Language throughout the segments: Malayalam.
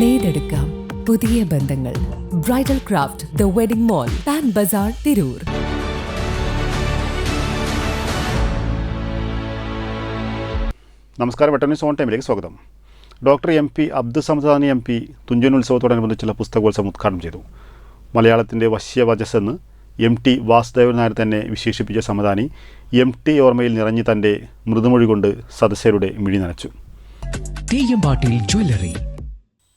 നേടെടുക്കാം പുതിയ ബന്ധങ്ങൾ. Bridal craft the wedding mall Pan Bazaar Tirur നമസ്കാരം വെട്ടന്യൂസ് സോൺ ടൈമിലേക്ക് സ്വാഗതം. Doctor M P Abdussamadani M P Thunchan ഉത്സവത്തോടനുബന്ധിച്ചുള്ള പുസ്തകോത്സവം ഉദ്ഘാടനം ചെയ്തു. മലയാളത്തിന്റെ വശ്യവചസ് എന്ന് എം ടി വാസുദേവൻ നായർ തന്നെ വിശേഷിപ്പിച്ച സമദാനി എം ടി ഓർമ്മയിൽ നിറഞ്ഞ് തന്റെ മൃദുമൊഴി കൊണ്ട് സദസ്യരുടെ മിഴി നനച്ചു തെയ്യമ്പാട്ടിൽ ജ്വല്ലറി.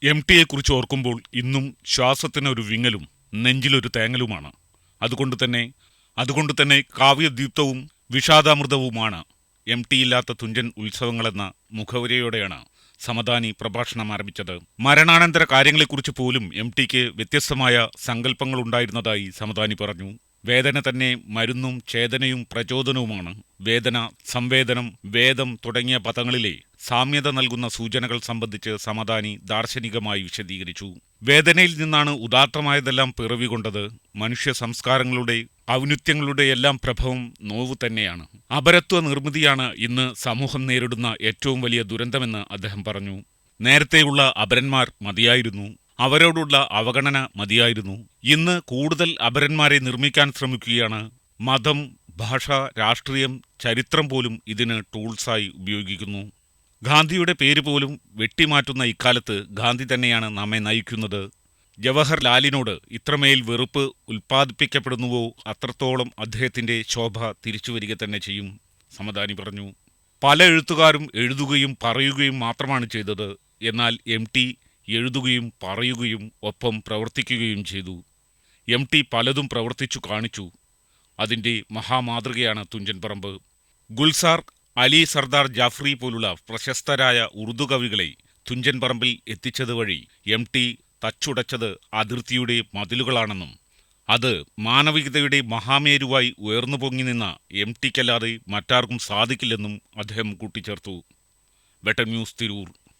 എം ടിയെക്കുറിച്ച് ഓർക്കുമ്പോൾ ഇന്നും ശ്വാസത്തിനൊരു വിങ്ങലും നെഞ്ചിലൊരു തേങ്ങലുമാണ്. അതുകൊണ്ട് തന്നെ അതുകൊണ്ട് തന്നെ കാവ്യദ്വീപ്തവും വിഷാദാമൃതവുമാണ് എം ടി ഇല്ലാത്ത തുഞ്ചൻ ഉത്സവങ്ങളെന്ന മുഖവുരയോടെയാണ് സമദാനി പ്രഭാഷണം ആരംഭിച്ചത്. മരണാനന്തര കാര്യങ്ങളെക്കുറിച്ച് പോലും എം ടിക്ക് വ്യത്യസ്തമായ സങ്കല്പങ്ങളുണ്ടായിരുന്നതായി സമദാനി പറഞ്ഞു. വേദന തന്നെ മരുന്നും ഛേദനയും പ്രചോദനവുമാണ്. വേദന സംവേദനം വേദം തുടങ്ങിയ പദങ്ങളിലെ സാമ്യത നൽകുന്ന സൂചനകൾ സംബന്ധിച്ച് സമദാനി ദാർശനികമായി വിശദീകരിച്ചു. വേദനയിൽ നിന്നാണ് ഉദാത്തമായതെല്ലാം പിറവികൊണ്ടത്. മനുഷ്യ സംസ്കാരങ്ങളുടെ ഔന്നിത്യങ്ങളുടെ എല്ലാം പ്രഭവം നോവ് തന്നെയാണ്. അപരത്വ നിർമ്മിതിയാണ് ഇന്ന് സമൂഹം നേരിടുന്ന ഏറ്റവും വലിയ ദുരന്തമെന്ന് അദ്ദേഹം പറഞ്ഞു. നേരത്തെയുള്ള അപരന്മാർ മതിയായിരുന്നു. അവരോടുള്ള അവഗണന മതിയായിരുന്നു. ഇന്ന് കൂടുതൽ അപരന്മാരെ നിർമ്മിക്കാൻ ശ്രമിക്കുകയാണ്. മതം ഭാഷ രാഷ്ട്രീയം ചരിത്രം പോലും ഇതിന് ടൂൾസായി ഉപയോഗിക്കുന്നു. ഗാന്ധിയുടെ പേര് പോലും വെട്ടിമാറ്റുന്ന ഇക്കാലത്ത് ഗാന്ധി തന്നെയാണ് നമ്മെ നയിക്കുന്നത്. ജവഹർലാലിനോട് ഇത്രമേൽ വെറുപ്പ് ഉൽപ്പാദിപ്പിക്കപ്പെടുന്നുവോ അത്രത്തോളം അദ്ദേഹത്തിന്റെ ശോഭ തിരിച്ചുവരിക തന്നെ ചെയ്യും സമദാനി പറഞ്ഞു. പല എഴുത്തുകാരും എഴുതുകയും പറയുകയും മാത്രമാണ് ചെയ്തത്. എന്നാൽ എം ടി എഴുതുകയും പറയുകയും ഒപ്പം പ്രവർത്തിക്കുകയും ചെയ്തു. എം ടി പലതും പ്രവർത്തിച്ചു കാണിച്ചു. അതിന്റെ മഹാമാതൃകയാണ് തുഞ്ചൻ പറമ്പ്. ഗുൽസാർ അലി സർദാർ ജാഫ്രി പോലുള്ള പ്രശസ്തരായ ഉറുദു കവികളെ തുഞ്ചൻ പറമ്പിൽ എത്തിച്ചത് വഴി എം ടി തച്ചുടച്ചത് അതിർത്തിയുടെ മതിലുകളാണെന്നും അത് മാനവികതയുടെ മഹാമേരുവായി ഉയർന്നു പൊങ്ങി നിന്ന എം ടിക്കല്ലാതെ മറ്റാർക്കും സാധിക്കില്ലെന്നും അദ്ദേഹം കൂട്ടിച്ചേർത്തു. Vettan news Tirur.